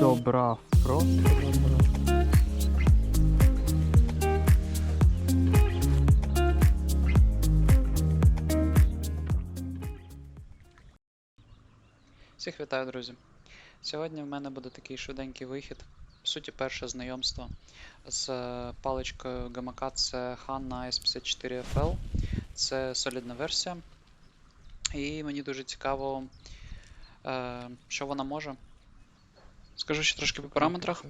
Забрав, просто. Всіх вітаю, друзі! Сьогодні в мене буде такий швиденький вихід. По суті, перше знайомство з е, паличкою це Hanna S54FL. Це солідна версія. І мені дуже цікаво, е, що вона може. Скажу ще трошки по параметрах.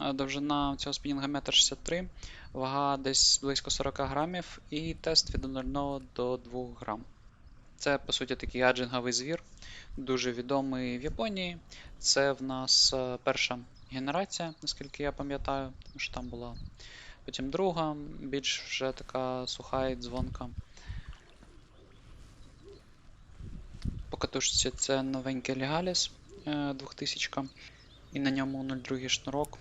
Е, Довжина цього спінінга 1,63 м, вага десь близько 40 грамів і тест від 0 до 2 грам. Це, по суті, такий аджинговий звір, дуже відомий в Японії. Це в нас е, перша генерація, наскільки я пам'ятаю, тому що там була потім друга, більш вже така суха і дзвонка. По катушці це новенький е, 2000 і на ньому 02 шнурок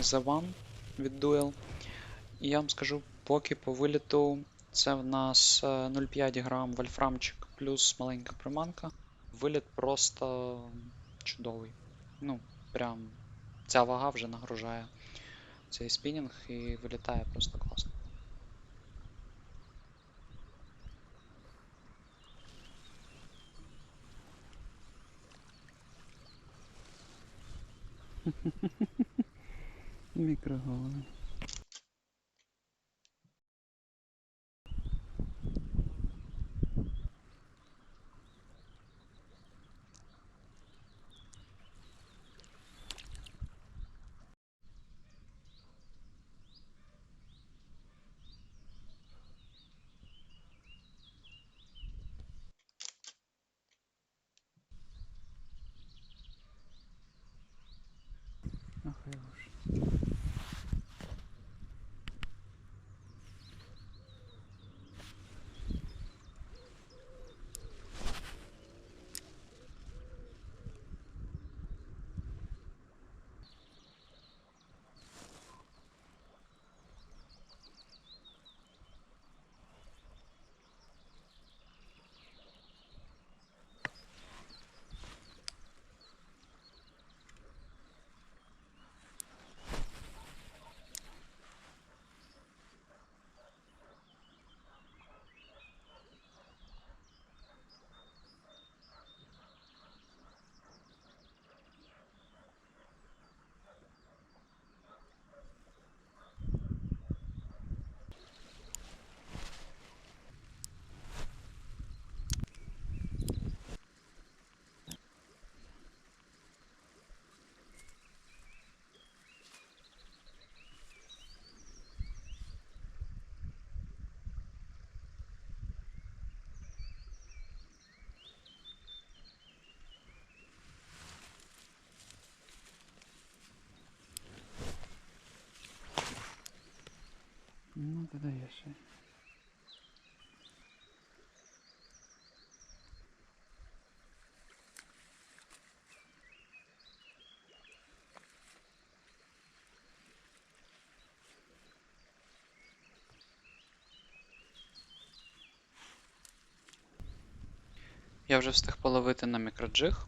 The One від Duel. І я вам скажу, поки по виліту це в нас е, 0,5 грам вольфрамчик плюс маленька приманка. Виліт просто чудовий. Ну, прям ця вага вже нагружає цей спінінг і вилітає просто класно. Мікроголовий. Ах, я уж. Ну, тоді. Я вже встиг половити на мікроджиг.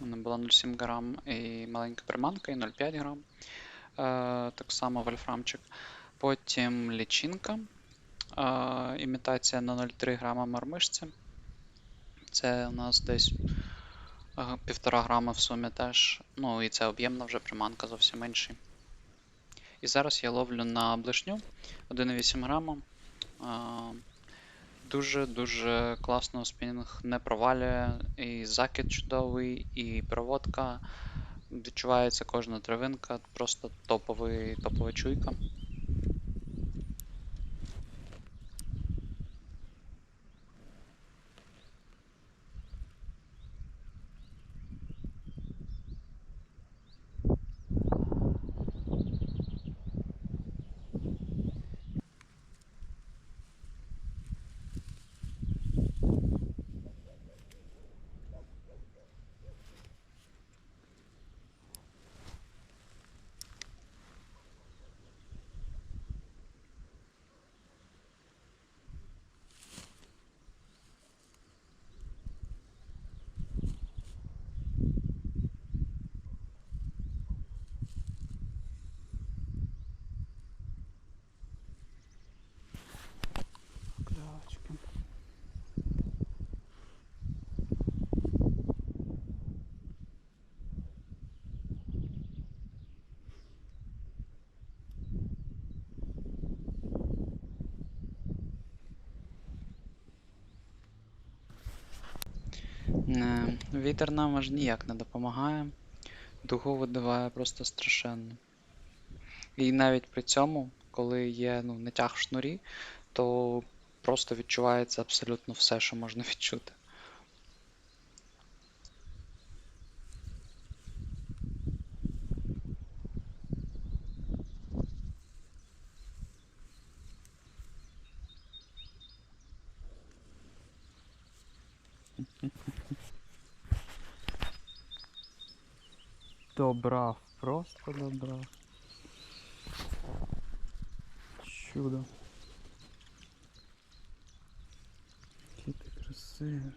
Мене була 0,7 грам і маленька приманка, і 0,5 грам. Е, так само вольфрамчик. Потім лічинка. Е, імітація на 0,3 грама мармишці. Це у нас десь півтора грама в сумі теж. Ну і це об'ємна вже приманка зовсім інший. І зараз я ловлю на блишню 1,8 грама. Дуже-дуже класно спінінг не провалює. І закид чудовий, і проводка. Відчувається кожна травинка, просто топовий, топова чуйка. Вітер нам аж ніяк не допомагає. Дугу видиває просто страшенно. І навіть при цьому, коли є ну, натяг в шнурі, то просто відчувається абсолютно все, що можна відчути. Добрав, просто добрав. Чудо. Який ти красивий.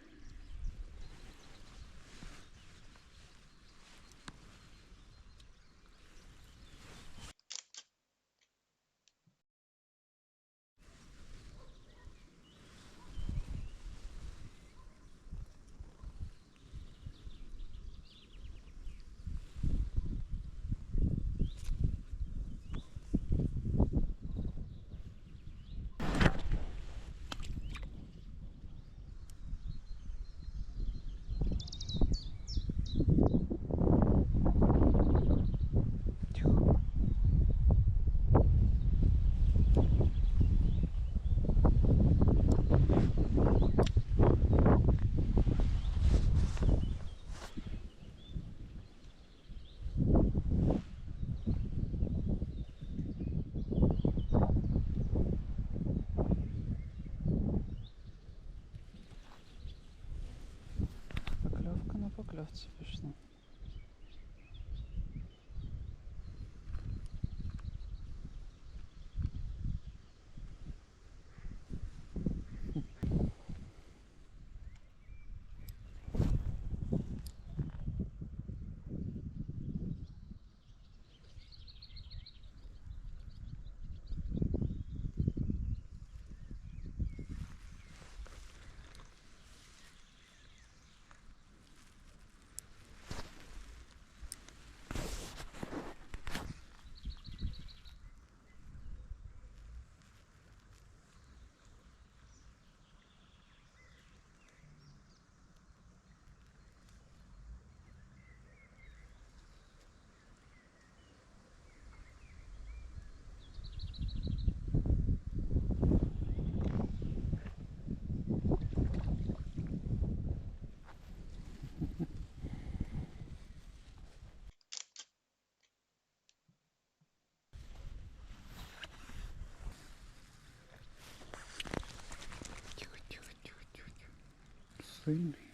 На thing.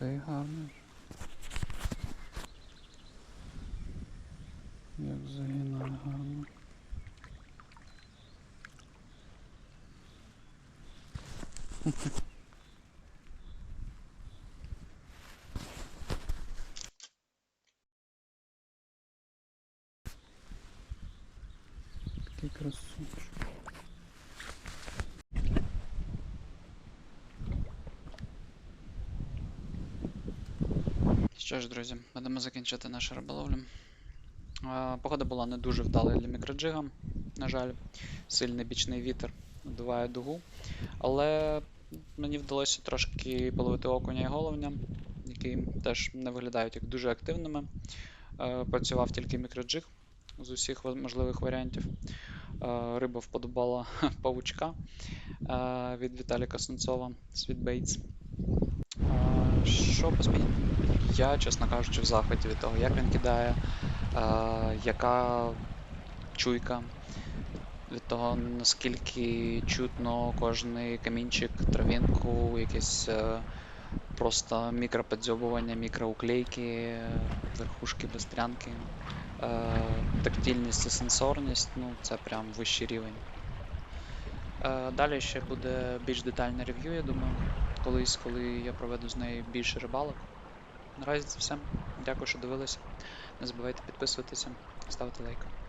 Цей гарний. Як загинали гарно. Хе-хе. Що ж, друзі, будемо закінчити нашу риболовлю. Погода була не дуже вдалою для мікроджига. На жаль, сильний бічний вітер надуває дугу. Але мені вдалося трошки половити окуня і головня, які теж не виглядають як дуже активними. Працював тільки мікроджиг з усіх можливих варіантів. Риба вподобала павучка від Віталіка Сунцова Sweet Е, Що по? Я, чесно кажучи, в захваті від того, як він кидає, е, яка чуйка, від того, наскільки чутно кожний камінчик, травінку, якесь е, просто мікроподзьобування, мікроуклейки, верхушки безстрянки, е, тактильність і сенсорність, ну це прям вищий рівень. Е, Далі ще буде більш детальне рев'ю, я думаю, колись, коли я проведу з нею більше рибалок. Наразі це все. Дякую, що дивилися. Не забувайте підписуватися, ставити лайк.